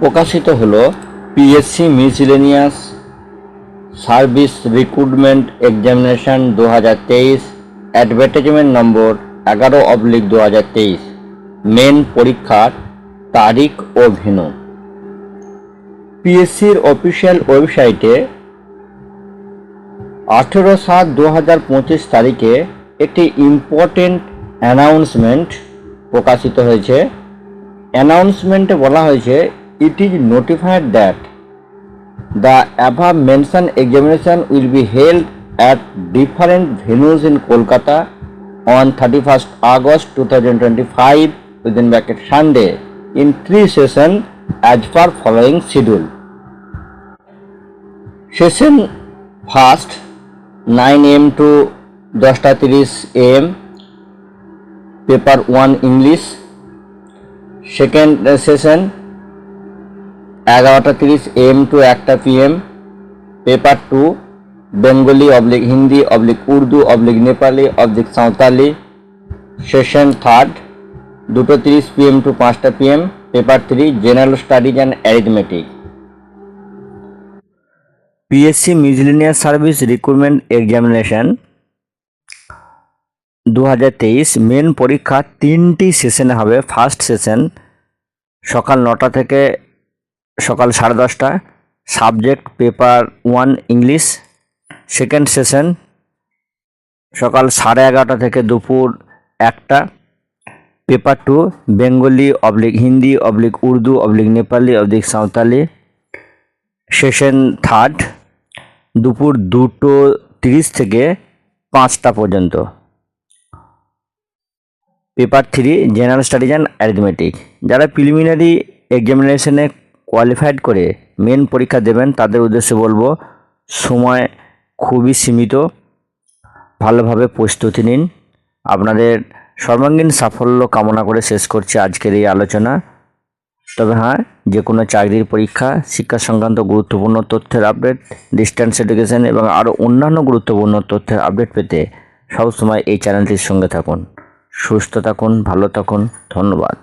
প্রকাশিত হল PSC miscellaneous service recruitment examination দু হাজার তেইশ অ্যাডভার্টাইজমেন্ট নম্বর এগারো অবলিক দু হাজার তেইশ মেন পরীক্ষার তারিখ ও ভেনু পিএসসির অফিসিয়াল ওয়েবসাইটে আঠেরো সাত দু হাজার পঁচিশ তারিখে একটি ইম্পর্টেন্ট অ্যানাউন্সমেন্ট প্রকাশিত হয়েছে। অ্যানাউন্সমেন্টে বলা হয়েছে it is notified that the above mention examination will be held at different venues in Kolkata on thirty first August two thousand twenty five within bracket Sunday in three session as per following schedule session first nine AM to দশটা তিরিশ AM এগারোটা তিরিশ AM to একটা PM paper two Bengali oblique Hindi oblique Urdu oblique Nepali oblique Santali session third দুটো তিরিশ PM to পাঁচটা PM paper three general studies and arithmetic PSC miscellaneous service recruitment examination দু হাজার তেইশ main পরীক্ষা তিনটি সেশনে হবে ফার্স্ট সেশন সকাল নটা থেকে সকাল সাড়ে দশটা। Subject paper one English. Second session সকাল সাড়ে এগারোটা থেকে দুপুর একটা। Paper two, Bengali oblique Hindi, oblique Urdu, oblique Nepali, oblique Santali. Session third, দুপুর দুটো তিরিশ থেকে পাঁচটা পর্যন্ত। Paper three, general studies and arithmetic. যারা প্রিলিমিনারি এক্সামিনেশনে কোয়ালিফাইড করে মেন পরীক্ষা দেবেন, তাদের উদ্দেশ্যে বলব, সময় খুবই সীমিত, ভালোভাবে প্রস্তুতি নিন। আপনাদের সর্বাঙ্গীন সাফল্য কামনা করে শেষ করছি আজকের এই আলোচনা। তবে হ্যাঁ যে কোনো চাকরির পরীক্ষা, শিক্ষা সংক্রান্ত গুরুত্বপূর্ণ তথ্যের আপডেট ডিস্ট্যান্স এডুকেশন এবং আরও অন্যান্য গুরুত্বপূর্ণ তথ্যের আপডেট পেতে সবসময় এই চ্যানেলটির সঙ্গে থাকুন। সুস্থ থাকুন, ভালো থাকুন, ধন্যবাদ।